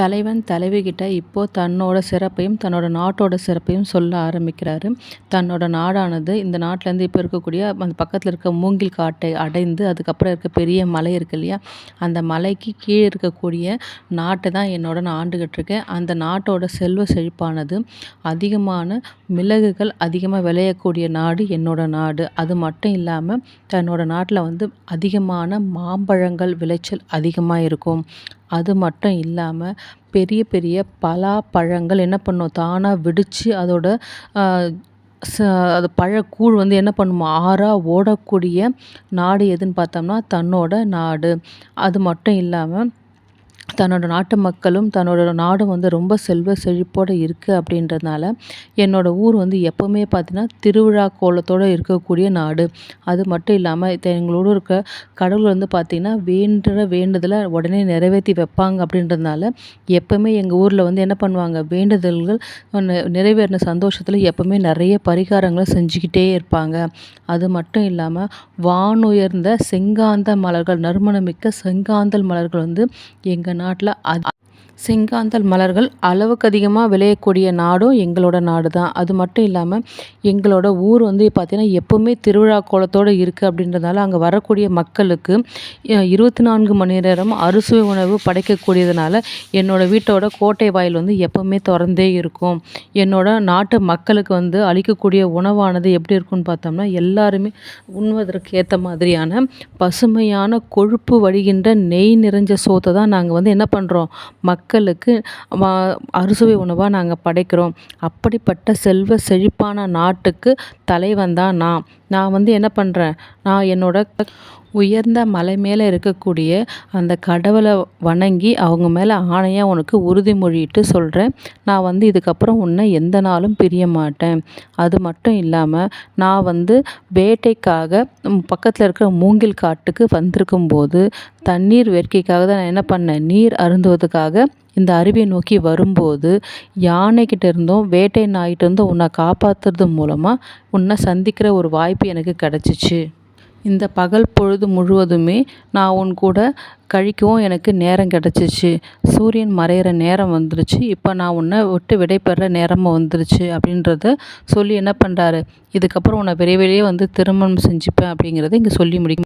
தலைவன் தலைவிகிட்ட இப்போது தன்னோட சிறப்பையும் தன்னோட நாட்டோட சிறப்பையும் சொல்ல ஆரம்பிக்கிறாரு. தன்னோட நாடானது இந்த நாட்டிலேருந்து இப்போ இருக்கக்கூடிய அந்த பக்கத்தில் இருக்க மூங்கில் காட்டை அடைந்து அதுக்கப்புறம் இருக்க பெரிய மலை இருக்கு இல்லையா? அந்த மலைக்கு கீழே இருக்கக்கூடிய நாட்டை தான் என்னோட நான் ஆண்டுகிட்டு இருக்கேன் அந்த நாட்டோட செல்வ செழிப்பானது அதிகமான மிளகுகள் அதிகமாக விளையக்கூடிய நாடு என்னோட நாடு. அது மட்டும் இல்லாமல் தன்னோட நாட்டில் வந்து அதிகமான மாம்பழங்கள் விளைச்சல் அதிகமாக இருக்கும். அது மட்டும் இல்லாமல் பெரிய பெரிய பலாப்பழங்கள் என்ன பண்ணும்? தானாக வெடித்து அதோட ச அது பழக்கூழ் வந்து என்ன பண்ணுமா? ஆறாக ஓடக்கூடிய நாடு எதுன்னு பார்த்தோம்னா தன்னோட நாடு. அது மட்டும் இல்லாமல் தன்னோட நாட்டு மக்களும் தன்னோட நாடும் வந்து ரொம்ப செல்வ செழிப்போடு இருக்குது அப்படின்றதுனால என்னோடய ஊர் வந்து எப்போவுமே பார்த்தீங்கன்னா திருவிழா கோலத்தோடு இருக்கக்கூடிய நாடு. அது மட்டும் இல்லாமல் எங்களோட இருக்க கடவுள் வந்து பார்த்திங்கன்னா வேண்டுற வேண்டுதலை உடனே நிறைவேற்றி வைப்பாங்க அப்படின்றதுனால எப்போவுமே எங்கள் ஊரில் வந்து என்ன பண்ணுவாங்க வேண்டுதல்கள் நிறைவேறின சந்தோஷத்தில் எப்போவுமே நிறைய பரிகாரங்களை செஞ்சுக்கிட்டே இருப்பாங்க. அது மட்டும் இல்லாமல் வானுயர்ந்த செங்காந்த மலர்கள் நறுமணமிக்க செங்காந்தல் மலர்கள் வந்து எங்கள் நாட்டில் அது செங்காந்தல் மலர்கள் அளவுக்கு அதிகமாக விளையக்கூடிய நாடும் எங்களோட நாடு தான் அது மட்டும் இல்லாமல் எங்களோட ஊர் வந்து பார்த்திங்கன்னா எப்போவுமே திருவிழா கோலத்தோடு இருக்குது அப்படின்றதால அங்கே வரக்கூடிய மக்களுக்கு இருபத்தி நான்கு மணி நேரம் அறுசுவை உணவு படைக்கக்கூடியதுனால என்னோடய வீட்டோட கோட்டை வாயில் வந்து எப்போவுமே திறந்தே இருக்கும். என்னோட நாட்டு மக்களுக்கு வந்து அளிக்கக்கூடிய உணவானது எப்படி இருக்கும்னு பார்த்தோம்னா எல்லாருமே உண்வதற்கு ஏற்ற மாதிரியான பசுமையான கொழுப்பு வழிகின்ற நெய் நிறைஞ்ச சோத்தை தான் நாங்கள் வந்து என்ன பண்ணுறோம் மக்களுக்கு அறுசுவை உணவாக நாங்கள் படைக்கிறோம். அப்படிப்பட்ட செல்வ செழிப்பான நாட்டுக்கு தலைவன் தான் நான். நான் வந்து என்ன பண்ணுறேன் நான் என்னோட உயர்ந்த மலை மேலே இருக்கக்கூடிய அந்த கடவுளை வணங்கி அவங்க மேலே ஆணையாக உனக்கு உறுதிமொழிட்டு சொல்கிறேன் நான் வந்து இதுக்கப்புறம் உன்னை எந்த நாளும் பிரிய மாட்டேன். அது மட்டும் இல்லாமல் நான் வந்து வேட்டைக்காக பக்கத்தில் இருக்கிற மூங்கில் காட்டுக்கு வந்திருக்கும்போது தண்ணீர் வேட்கைக்காக தான் நான் என்ன பண்ணேன்? நீர் அருந்துவதுக்காக இந்த அருவியை நோக்கி வரும்போது யானைக்கிட்ட இருந்தும் வேட்டை நாய்கிட்ட இருந்தும் உன்னை காப்பாற்றுறது மூலமாக உன்னை சந்திக்கிற ஒரு வாய்ப்பு எனக்கு கிடச்சிச்சு. இந்த பகல் பொழுது முழுவதுமே நான் உன் கூட கழிக்கவும் எனக்கு நேரம் கிடச்சிச்சு. சூரியன் மறையிற நேரம் வந்துருச்சு. இப்போ நான் உன்னை விட்டு விடைபெற நேரமும் வந்துருச்சு அப்படின்றத சொல்லி என்ன பண்ணுறாரு இதுக்கப்புறம் உன்னை விரைவிலேயே வந்து திருமணம் செஞ்சுப்பேன் அப்படிங்கிறத இங்கே சொல்லி முடிக்கும்